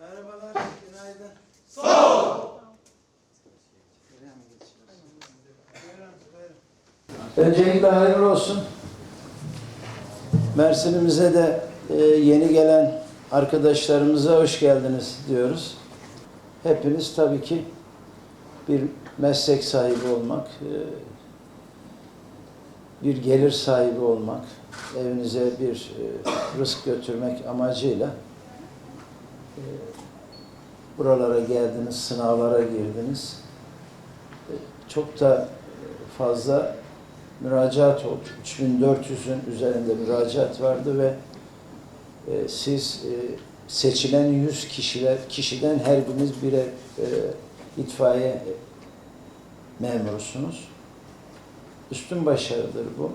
Merhabalar, günaydın. Öncelikle hayırlı olsun. Mersin'imize de e, yeni gelen arkadaşlarımıza hoş geldiniz diyoruz. Hepiniz tabii ki bir meslek sahibi olmak, e, bir gelir sahibi olmak, evinize bir e, rızk götürmek amacıyla e, buralara geldiniz, sınavlara girdiniz. E, Çok da fazla müracaat oldu. 3400'ün üzerinde müracaat vardı ve e, siz e, seçilen 100 kişiler kişiden her biriniz birer e, itfaiye memurusunuz. Üstün başarıdır bu.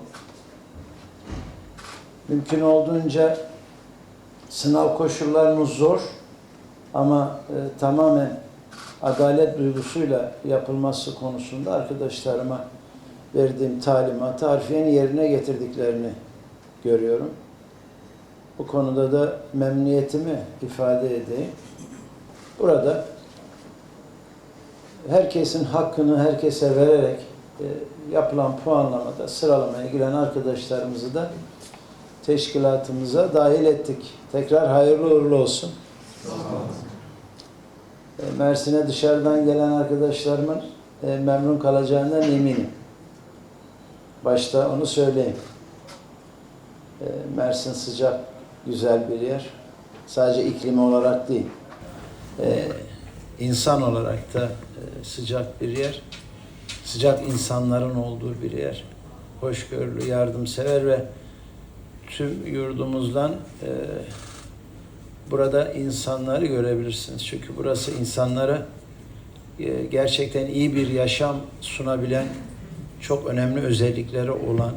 Mümkün olduğunca sınav koşullarınız zor ama e, tamamen adalet duygusuyla yapılması konusunda arkadaşlarıma verdiğim talimatı harfiyen yerine getirdiklerini görüyorum. Bu konuda da memnuniyetimi ifade edeyim. Burada herkesin hakkını herkese vererek e, yapılan puanlamada sıralamaya giren arkadaşlarımızı da teşkilatımıza dahil ettik. Tekrar hayırlı uğurlu olsun. E, Mersin'e dışarıdan gelen arkadaşlarımın e, memnun kalacağından eminim. Başta onu söyleyeyim. E, Mersin sıcak, güzel bir yer. Sadece iklim olarak değil. İnsan olarak da sıcak bir yer. Sıcak insanların olduğu bir yer. Hoşgörülü, yardımsever ve tüm yurdumuzdan burada insanları görebilirsiniz. Çünkü burası insanlara e, gerçekten iyi bir yaşam sunabilen çok önemli özellikleri olan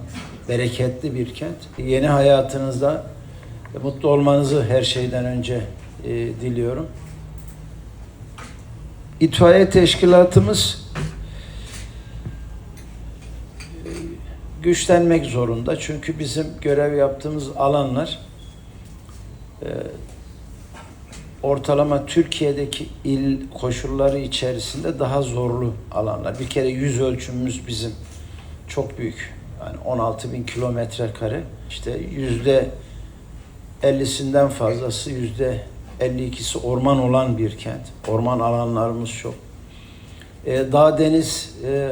bereketli bir kent. Yeni hayatınızda mutlu olmanızı her şeyden önce e, diliyorum. İtfaiye teşkilatımız e, güçlenmek zorunda. Çünkü bizim görev yaptığımız alanlar ortalama Türkiye'deki il koşulları içerisinde daha zorlu alanlar. Bir kere yüz ölçümümüz bizim çok büyük. Yani 16 bin kilometre kare. İşte yüzde 50'sinden fazlası yüzde 52'si orman olan bir kent. Orman alanlarımız çok. Ee, dağ deniz e,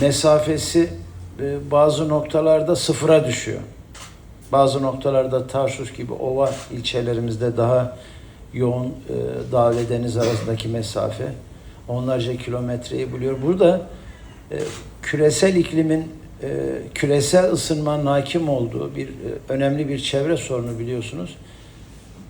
mesafesi e, bazı noktalarda sıfıra düşüyor. Bazı noktalarda Tarsus gibi ova ilçelerimizde daha yoğun e, dağ deniz arasındaki mesafe onlarca kilometreyi buluyor. Burada e, küresel iklimin e, küresel ısınmanın hakim olduğu bir e, önemli bir çevre sorunu biliyorsunuz.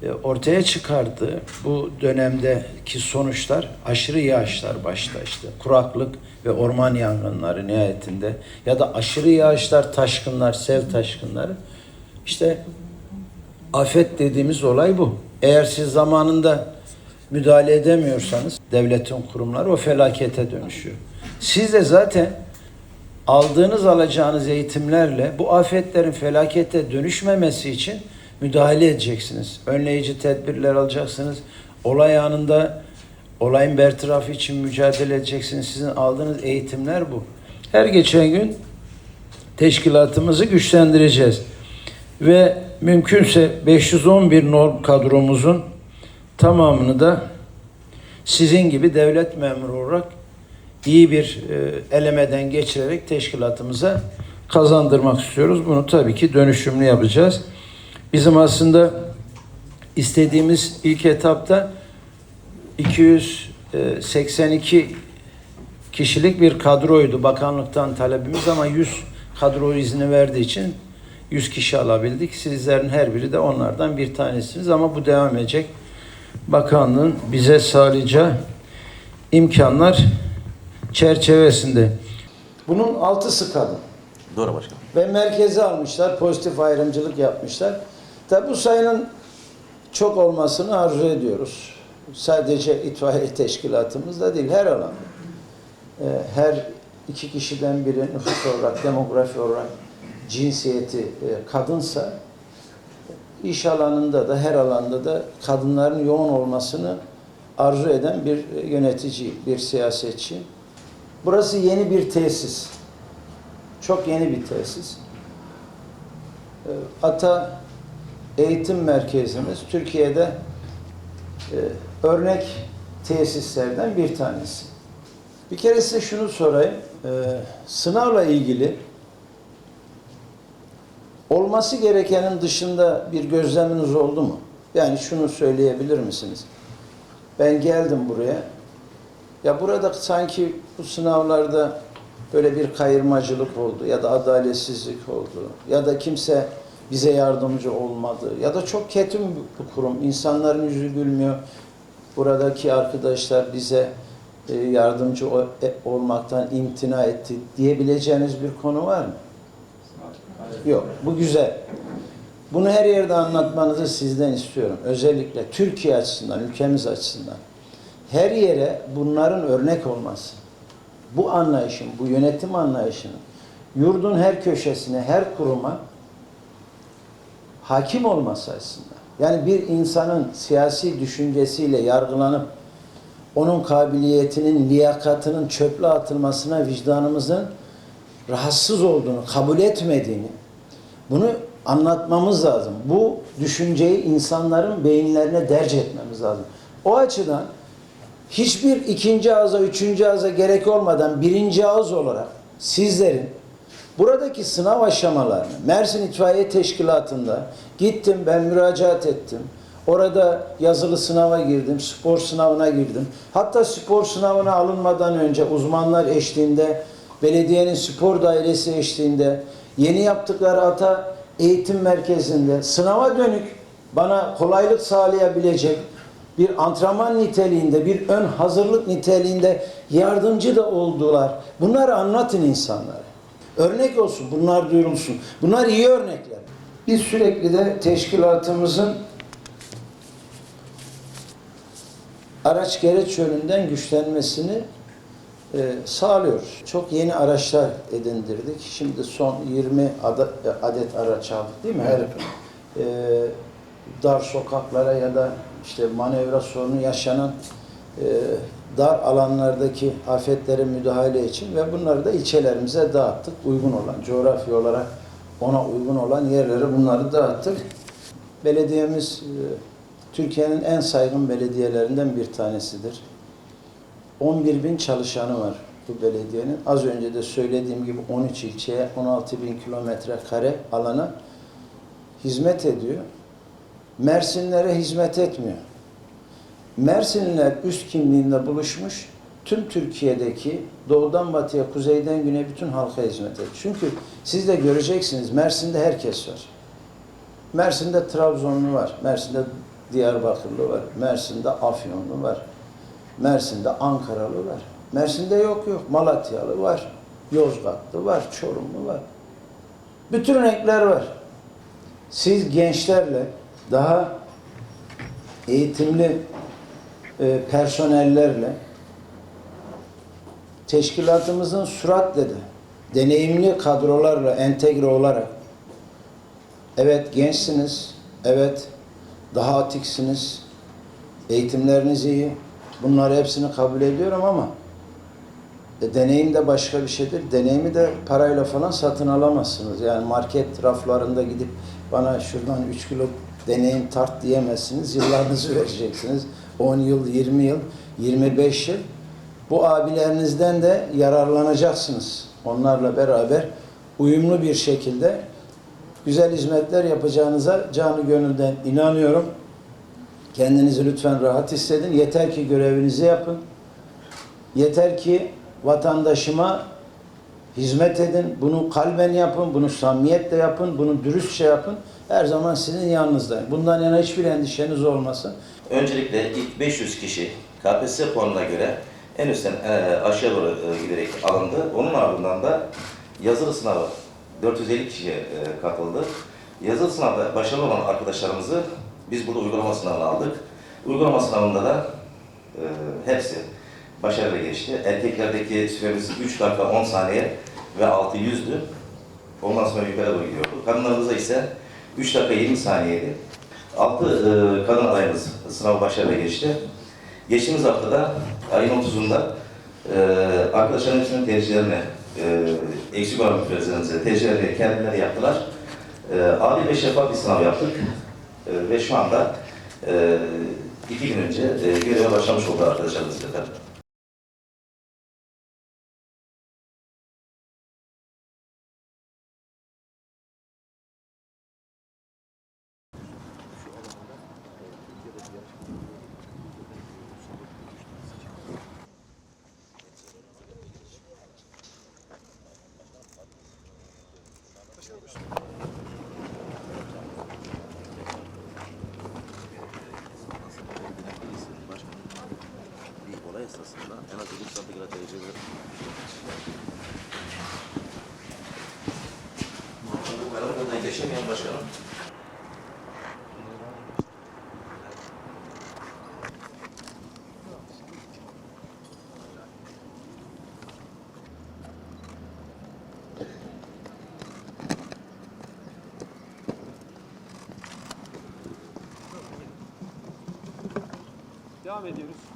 E, ortaya çıkardığı bu dönemdeki sonuçlar aşırı yağışlar başta işte kuraklık ve orman yangınları nihayetinde ya da aşırı yağışlar, taşkınlar, sel taşkınları işte afet dediğimiz olay bu. Eğer siz zamanında müdahale edemiyorsanız devletin kurumları o felakete dönüşüyor. Siz de zaten aldığınız alacağınız eğitimlerle bu afetlerin felakete dönüşmemesi için müdahale edeceksiniz. Önleyici tedbirler alacaksınız. Olay anında olayın bertarafı için mücadele edeceksiniz. Sizin aldığınız eğitimler bu. Her geçen gün teşkilatımızı güçlendireceğiz. Ve mümkünse 511 norm kadromuzun tamamını da sizin gibi devlet memuru olarak iyi bir e, elemeden geçirerek teşkilatımıza kazandırmak istiyoruz. Bunu tabii ki dönüşümlü yapacağız. Bizim aslında istediğimiz ilk etapta 282 kişilik bir kadroydu bakanlıktan talebimiz ama 100 kadro izni verdiği için 100 kişi alabildik. Sizlerin her biri de onlardan bir tanesiniz ama bu devam edecek. Bakanlığın bize sağlayacağı imkanlar çerçevesinde. Bunun altısı kadın. Doğru başkanım. Ve merkeze almışlar, pozitif ayrımcılık yapmışlar. Tabi bu sayının çok olmasını arzu ediyoruz. Sadece itfaiye teşkilatımızda değil, her alanda. Ee, Her iki kişiden biri nüfus olarak, demografi olarak cinsiyeti e, kadınsa iş alanında da her alanda da kadınların yoğun olmasını arzu eden bir yönetici, bir siyasetçi. Burası yeni bir tesis. Çok yeni bir tesis. Ee, Ata Eğitim Merkezimiz Türkiye'de e, örnek tesislerden bir tanesi. Bir kere size şunu sorayım. Sınavla ilgili olması gerekenin dışında bir gözleminiz oldu mu? Yani şunu söyleyebilir misiniz? Ben geldim buraya. Ya burada sanki bu sınavlarda böyle bir kayırmacılık oldu ya da adaletsizlik oldu ya da kimse bize yardımcı olmadı ya da çok ketum bir kurum. İnsanların yüzü gülmüyor. Buradaki arkadaşlar bize e, yardımcı e, olmaktan imtina etti diyebileceğiniz bir konu var mı? Yok. Bu güzel. Bunu her yerde anlatmanızı sizden istiyorum. Özellikle Türkiye açısından, ülkemiz açısından. Her yere bunların örnek olması. Bu anlayışın, bu yönetim anlayışının yurdun her köşesine, her kuruma hakim olması açısından. Yani bir insanın siyasi düşüncesiyle yargılanıp onun kabiliyetinin, liyakatının çöple atılmasına vicdanımızın rahatsız olduğunu, kabul etmediğini, bunu anlatmamız lazım. Bu düşünceyi insanların beyinlerine derc etmemiz lazım. O açıdan hiçbir ikinci ağza, üçüncü ağza gerek olmadan birinci ağız olarak sizlerin buradaki sınav aşamalarını Mersin İtfaiye Teşkilatı'nda gittim ben müracaat ettim. Orada yazılı sınava girdim, spor sınavına girdim. Hatta spor sınavına alınmadan önce uzmanlar eşliğinde, belediyenin spor dairesi eşliğinde, yeni yaptıkları ata eğitim merkezinde sınava dönük bana kolaylık sağlayabilecek bir antrenman niteliğinde, bir ön hazırlık niteliğinde yardımcı da oldular. Bunları anlatın insanlara. Örnek olsun, bunlar duyurulsun. Bunlar iyi örnekler. Biz sürekli de teşkilatımızın araç gereç yönünden güçlenmesini e, sağlıyoruz. Çok yeni araçlar edindirdik. Şimdi son 20 adet, adet araç aldık değil mi? Her e, dar sokaklara ya da işte manevra sorunu yaşanan e, dar alanlardaki afetlere müdahale için ve bunları da ilçelerimize dağıttık. Uygun olan, coğrafi olarak ona uygun olan yerlere bunları dağıttık. Belediyemiz e, Türkiye'nin en saygın belediyelerinden bir tanesidir. 11 bin çalışanı var bu belediyenin. Az önce de söylediğim gibi 13 ilçeye 16 bin kilometre kare alana hizmet ediyor. Mersinlere hizmet etmiyor. Mersinliler üst kimliğinde buluşmuş, tüm Türkiye'deki doğudan batıya, kuzeyden güneye bütün halka hizmet ediyor. Çünkü siz de göreceksiniz Mersin'de herkes var. Mersin'de Trabzonlu var, Mersin'de Diyarbakırlı var, Mersin'de Afyonlu var, Mersin'de Ankaralı var. Mersin'de yok yok, Malatyalı var, Yozgatlı var, Çorumlu var. Bütün renkler var. Siz gençlerle daha eğitimli e, personellerle teşkilatımızın süratle de deneyimli kadrolarla entegre olarak evet gençsiniz, evet daha atiksiniz, eğitimleriniz iyi, bunları hepsini kabul ediyorum ama e, deneyim de başka bir şeydir. Deneyimi de parayla falan satın alamazsınız. Yani market raflarında gidip bana şuradan 3 kilo deneyim tart diyemezsiniz. Yıllarınızı vereceksiniz. 10 yıl, 20 yıl, 25 yıl. Bu abilerinizden de yararlanacaksınız. Onlarla beraber uyumlu bir şekilde güzel hizmetler yapacağınıza canı gönülden inanıyorum. Kendinizi lütfen rahat hissedin. Yeter ki görevinizi yapın. Yeter ki vatandaşıma hizmet edin. Bunu kalben yapın, bunu samimiyetle yapın, bunu dürüstçe yapın. Her zaman sizin yanınızdayım. Bundan yana hiçbir endişeniz olmasın. Öncelikle ilk 500 kişi KPSS puanına göre en üstten e, aşağı doğru e, giderek alındı. Onun ardından da yazılı sınavı 450 kişiye e, katıldı. Yazılı sınavda başarılı olan arkadaşlarımızı biz burada uygulama sınavına aldık. Uygulama sınavında da e, hepsi başarılı geçti. Erkeklerdeki süremiz 3 dakika 10 saniye ve 600'dü. Ondan sonra yukarı doğru gidiyordu. Kadınlarımızda ise 3 dakika 20 saniyeydi. Altı e, kadın adayımız sınav başarıyla geçti. Geçtiğimiz haftada ayın 30'unda e, arkadaşların hepsinin e, eksik olan müfrezelerimize tercihlerini kendileri yaptılar. E, adil ve şeffaf bir sınav yaptık. E, ve şu anda e, iki gün önce e, göreve başlamış oldu arkadaşlarımız efendim. bir olay esasında en az 7 santigrat dereceler. Bu Geçemeyen başkanım. Devam ediyoruz.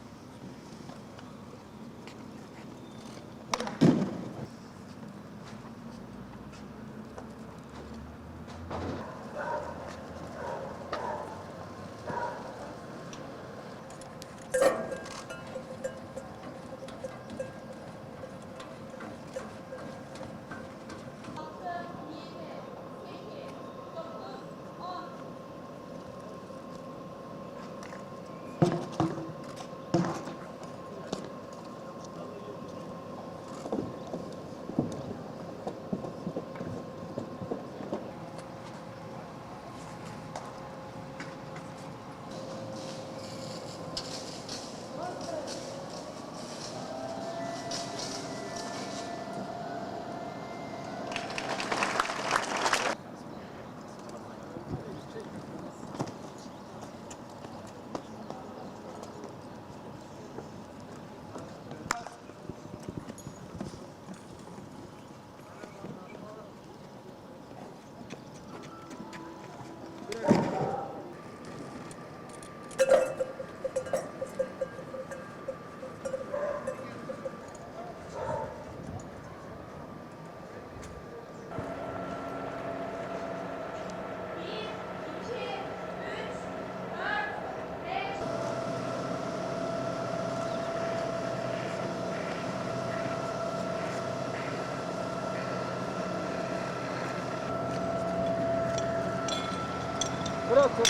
Bırakın.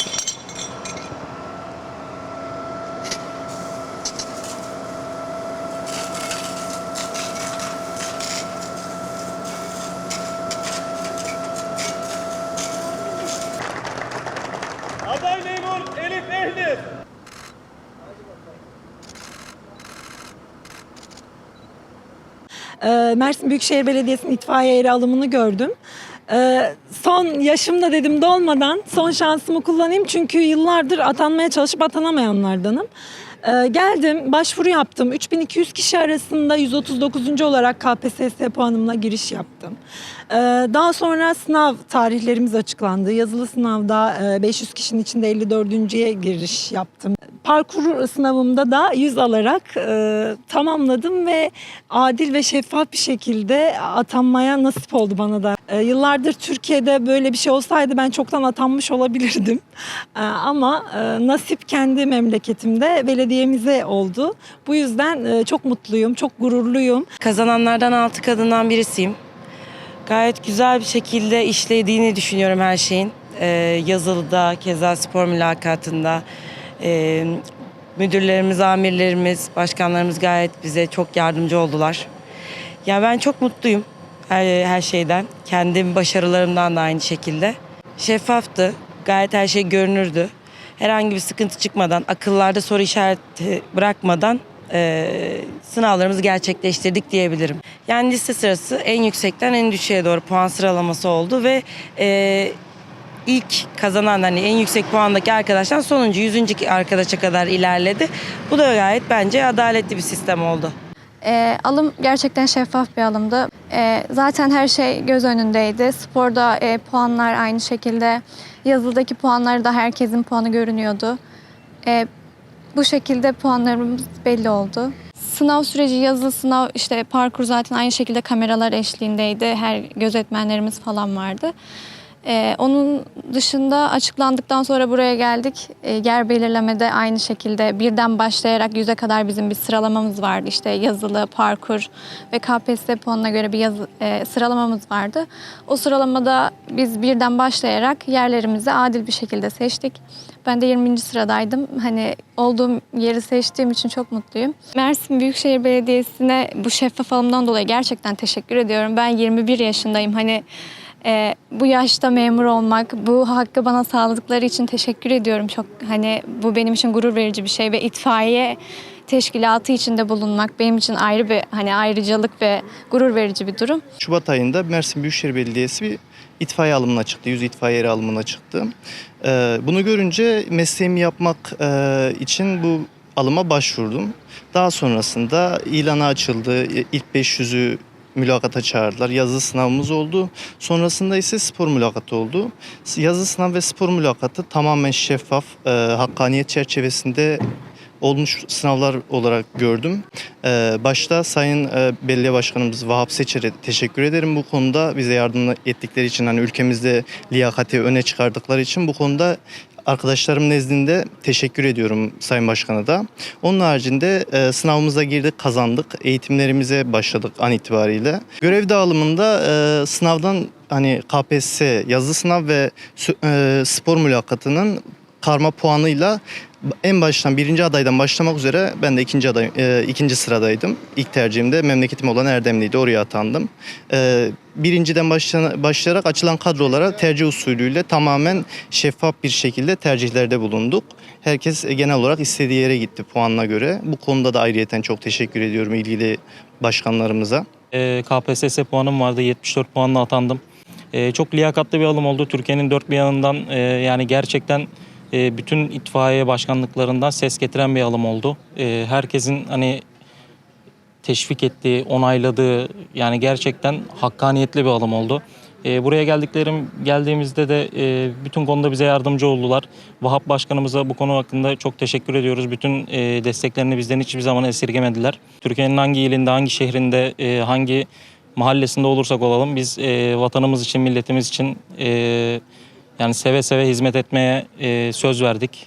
Aday memur Elif Ehli. Ee, Mersin Büyükşehir Belediyesi'nin itfaiye yeri alımını gördüm. Ee, son yaşımda dedim dolmadan son şansımı kullanayım çünkü yıllardır atanmaya çalışıp atanamayanlardanım. Ee, geldim, başvuru yaptım. 3200 kişi arasında 139. olarak KPSS puanımla giriş yaptım. Ee, daha sonra sınav tarihlerimiz açıklandı. Yazılı sınavda e, 500 kişinin içinde 54.ye giriş yaptım. Parkur sınavımda da 100 alarak e, tamamladım ve adil ve şeffaf bir şekilde atanmaya nasip oldu bana da. E, yıllardır Türkiye'de böyle bir şey olsaydı ben çoktan atanmış olabilirdim. E, ama e, nasip kendi memleketimde belediyemize oldu. Bu yüzden e, çok mutluyum, çok gururluyum. Kazananlardan altı kadından birisiyim. Gayet güzel bir şekilde işlediğini düşünüyorum her şeyin. Ee, yazılıda, keza spor mülakatında. Ee, müdürlerimiz, amirlerimiz, başkanlarımız gayet bize çok yardımcı oldular. Ya ben çok mutluyum her, her şeyden. Kendi başarılarımdan da aynı şekilde. Şeffaftı, gayet her şey görünürdü. Herhangi bir sıkıntı çıkmadan, akıllarda soru işareti bırakmadan e, sınavlarımızı gerçekleştirdik diyebilirim. Yani liste sırası en yüksekten en düşüğe doğru puan sıralaması oldu ve e, ilk kazanan hani en yüksek puandaki arkadaştan sonuncu yüzüncü arkadaşa kadar ilerledi. Bu da gayet bence adaletli bir sistem oldu. Ee, alım gerçekten şeffaf bir alımdı. E, zaten her şey göz önündeydi. Sporda e, puanlar aynı şekilde. Yazıldaki puanları da herkesin puanı görünüyordu. E, bu şekilde puanlarımız belli oldu. Sınav süreci, yazılı sınav, işte parkur zaten aynı şekilde kameralar eşliğindeydi. Her gözetmenlerimiz falan vardı. Ee, onun dışında açıklandıktan sonra buraya geldik. Ee, yer belirlemede aynı şekilde birden başlayarak yüze kadar bizim bir sıralamamız vardı. İşte yazılı, parkur ve KPSS puanına göre bir yazı, e, sıralamamız vardı. O sıralamada biz birden başlayarak yerlerimizi adil bir şekilde seçtik. Ben de 20. sıradaydım. Hani olduğum yeri seçtiğim için çok mutluyum. Mersin Büyükşehir Belediyesi'ne bu şeffaf alımdan dolayı gerçekten teşekkür ediyorum. Ben 21 yaşındayım. Hani e, bu yaşta memur olmak, bu hakkı bana sağladıkları için teşekkür ediyorum. Çok hani bu benim için gurur verici bir şey ve itfaiye teşkilatı içinde bulunmak benim için ayrı bir hani ayrıcalık ve gurur verici bir durum. Şubat ayında Mersin Büyükşehir Belediyesi bir itfaiye alımına çıktı. 100 itfaiye eri alımına çıktı. Ee, bunu görünce mesleğimi yapmak e, için bu alıma başvurdum. Daha sonrasında ilana açıldı. İlk 500'ü mülakata çağırdılar. Yazılı sınavımız oldu. Sonrasında ise spor mülakatı oldu. Yazılı sınav ve spor mülakatı tamamen şeffaf, e, hakkaniyet çerçevesinde olmuş sınavlar olarak gördüm. Ee, başta Sayın e, Belediye Başkanımız Vahap Seçer'e teşekkür ederim bu konuda. Bize yardım ettikleri için hani ülkemizde liyakati öne çıkardıkları için bu konuda arkadaşlarım nezdinde teşekkür ediyorum Sayın Başkan'a da. Onun haricinde e, sınavımıza girdik, kazandık. Eğitimlerimize başladık an itibariyle. Görev dağılımında e, sınavdan hani KPSS yazılı sınav ve e, spor mülakatının karma puanıyla en baştan birinci adaydan başlamak üzere ben de ikinci aday e, ikinci sıradaydım. İlk tercihimde memleketim olan Erdemli'ydi. Oraya atandım. E, birinciden başlana- başlayarak açılan kadrolara tercih usulüyle tamamen şeffaf bir şekilde tercihlerde bulunduk. Herkes e, genel olarak istediği yere gitti puanına göre. Bu konuda da ayrıyeten çok teşekkür ediyorum ilgili başkanlarımıza. E, KPSS puanım vardı. 74 puanla atandım. E, çok liyakatlı bir alım oldu. Türkiye'nin dört bir yanından yani gerçekten bütün itfaiye başkanlıklarından ses getiren bir alım oldu. Herkesin hani teşvik ettiği, onayladığı yani gerçekten hakkaniyetli bir alım oldu. E, buraya geldiklerim geldiğimizde de e, bütün konuda bize yardımcı oldular. Vahap Başkanımıza bu konu hakkında çok teşekkür ediyoruz. Bütün e, desteklerini bizden hiçbir zaman esirgemediler. Türkiye'nin hangi ilinde, hangi şehrinde, e, hangi mahallesinde olursak olalım biz e, vatanımız için, milletimiz için e, yani seve seve hizmet etmeye e, söz verdik.